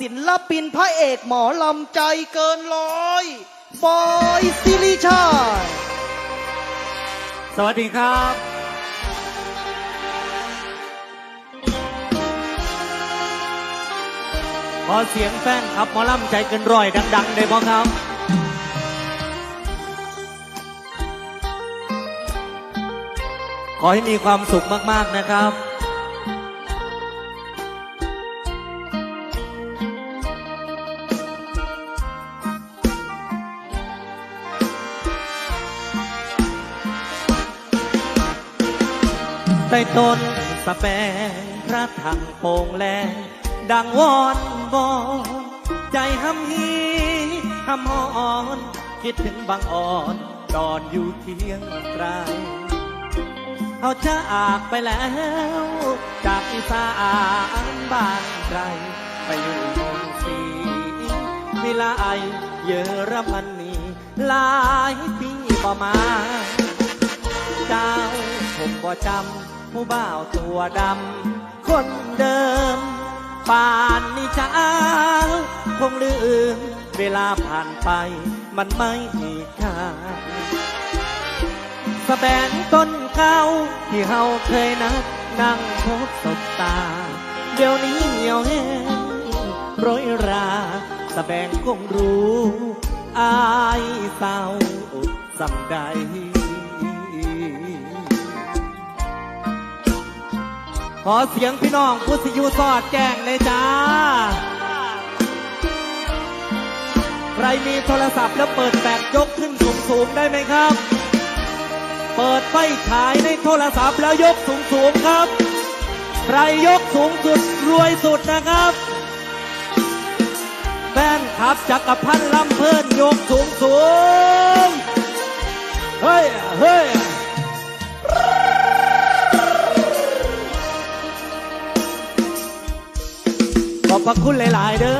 ศิลปินพระเอกหมอลำใจเกินร้อยบอยซิริชาติสวัสดีครับ ขอเสียงแฟนครับหมอลำใจเกินร้อยดังๆได้บ้ครับขอให้มีความสุขมากๆนะครับ ใต้ต้นสะแปงพระถังโป่งแลงดังวอนบอนใจห้ำฮีหำหอน คิดถึงบางอ่อนตอนอยู่เคียงไกลเขาจะอากไปแล้ว จากอีสานบ้านไกลไปอยู่เมืองสีวิไลเยอรมนีหลายปีประมาณเจ้าผมบ่จำ ผู้บ่าวตัวดำ คนเดิม ป่านนี้เจ้าคงลืม เวลาผ่านไป มันไม่มีค่าสแบนต้นเกาที่เฮาเคยนัดนั่งพบสบตา เดี๋ยวนี้เหี่ยวแห้งโรยราสแบงคงรู้ อายเศร้าสัำใด ขอเสียงพี่น้องผู้สิอยูสอดแจ้งเลยจ้า ใครมีโทรศัพท์แล้วเปิดแบตยกขึ้นสูงๆได้ไหมครับ เปิดไฟฉายในโทรศัพท์แล้วยกสูงๆครับ ใครยกสูงสุดรวยสุดนะครับแฟนขับจักรพันธ์ลำเพลินยกสูงสูง เฮ้ย เฮ้ย พระคุณหลาย ๆ เด้อ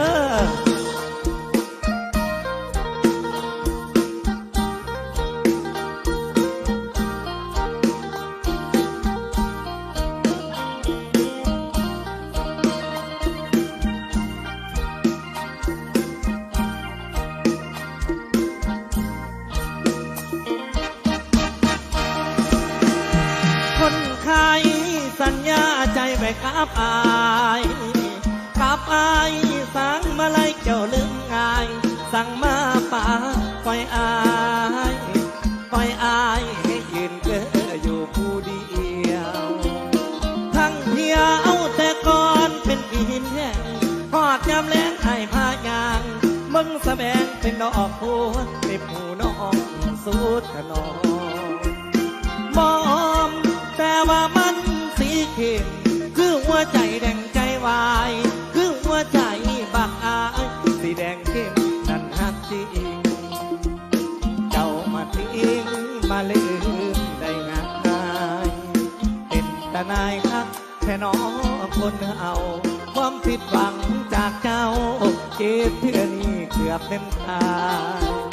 คนไข้สัญญาใจไว้กับอาย กับอายสั่งมาไล่เจ้าลืมง่าย สั่งมาป่าปล่อยอายปล่อยอายให้ยืนเกออยู่ผู้เดียว ทั้งเพียเอาแต่ก่อนเป็นหินแห้งหอดยามแล้งให้พายาง มึงสะแบงเป็นดอกบัวในผู้น้องสุดขนองมอมแต่ว่ามันสีเข้มคือหัวใจแดงใจวาย ตานายคักแค่น้องคนเอา ความผิดหวังจากเจ้าเจ็บเพื่อนี้เกือบเต็มตา